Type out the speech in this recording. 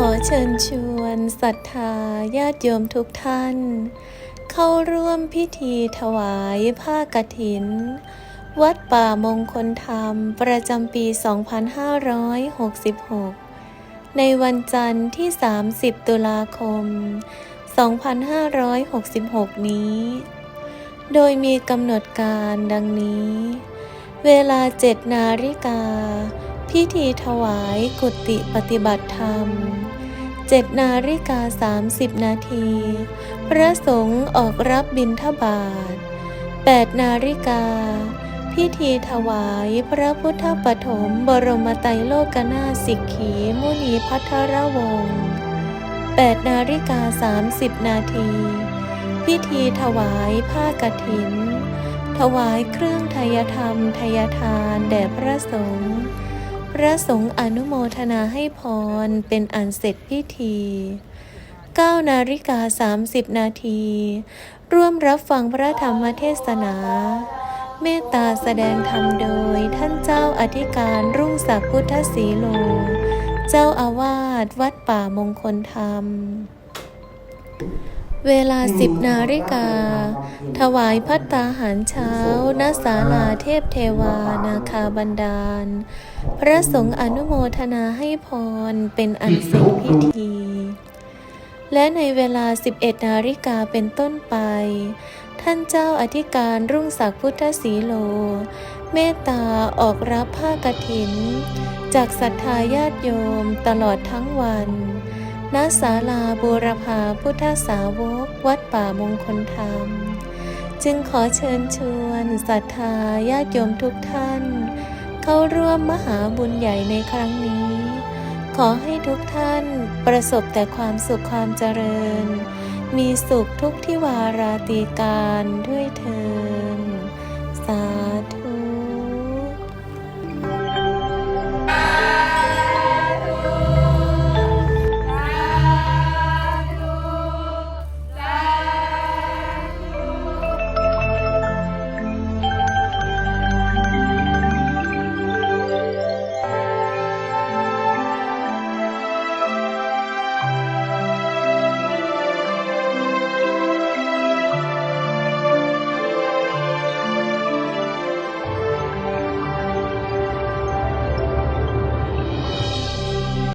ขอเชิญชวนศรัทธาญาติโยมทุกท่าน เข้าร่วมพิธีถวายผ้ากฐิน วัดป่ามงคลธรรมประจำปี 2566 ในวันจันทร์ที่ 30 ตุลาคม 2566 นี้ โดยมีกำหนดการดังนี้ เวลา 7 นาฬิกา พิธีถวายกุฏิปฏิบัติธรรม 7 นาฬิกา 30 นาที พระสงฆ์ออกรับบิณฑบาต 8 นาฬิกา พิธีถวายพระพุทธปฐมบรมไตรโลกนาสิกขีมุนีพัทรวงศ์8 นาฬิกา 30 นาที พิธีถวายผ้ากฐิน ถวายเครื่องทายธรรมทายทานแด่พระสงฆ์ พระสงฆ์อนุโมทนาให้พรเป็นอันเสร็จพิธี9นาฬิกา30 นาที ร่วมรับฟังพระธรรมเทศนา เมตตาแสดงธรรมโดยท่านเจ้าอธิการรุ่งศักดิ์พุทธศรีโล เจ้าอาวาสวัดป่ามงคลธรรม เวลา10นาฬิกา ถวายพัตตาหารเช้าณศาลาเทพเทวานาคาบันดาล พระสงฆ์อนุโมทนาให้พรเป็นอันเสร็จพิธี และในเวลา 11 นาฬิกาเป็นต้นไป ท่านเจ้าอธิการรุ่งศักดิ์พุทธศีโล เมตตาออกรับผ้ากฐิน จากศรัทธาญาติโยมตลอดทั้งวัน ณศาลาบูรพาพุทธสาวก วัดป่ามงคลธรรม จึงขอเชิญชวนศรัทธาญาติโยมทุกท่าน เข้าร่วมมหาบุญใหญ่ในครั้งนี้ ขอให้ทุกท่านประสบแต่ความสุขความเจริญ มีสุขทุกที่วาราตีการด้วยเธอ